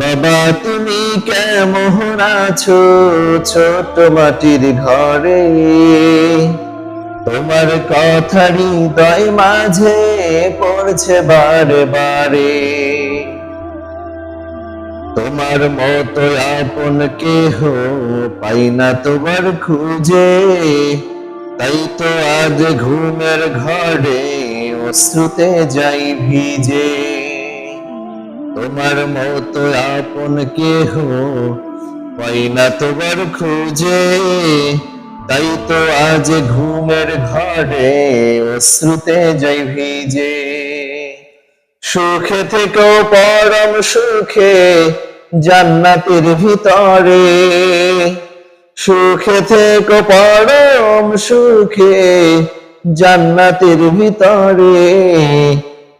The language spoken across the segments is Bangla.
বাবা, তুমি কেমন আছো ছোট মাটির ঘরে? তোমার কথা হৃদয় মাঝে পড়ছে বারে বারে তোমার মতো আপন কেহ পাই না তোমার খুঁজে। তাই তো আজ ঘুমের ঘরে অশ্রুতে যাই ভিজে। তোমার মতো আপন কেহ পাই না তোমার খুঁজে। তাই তো আজ ঘুমের ঘরে অশ্রুতে যাই ভিজে। সুখে থেকেও পরম সুখে জান্নাতের ভিতরে। সুখে থেকে পরম সুখে জান্নাতের ভিতরে।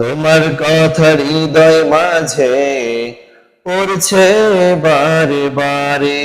তোমার কথা হৃদয় মাঝে পড়ছে বারে বারে।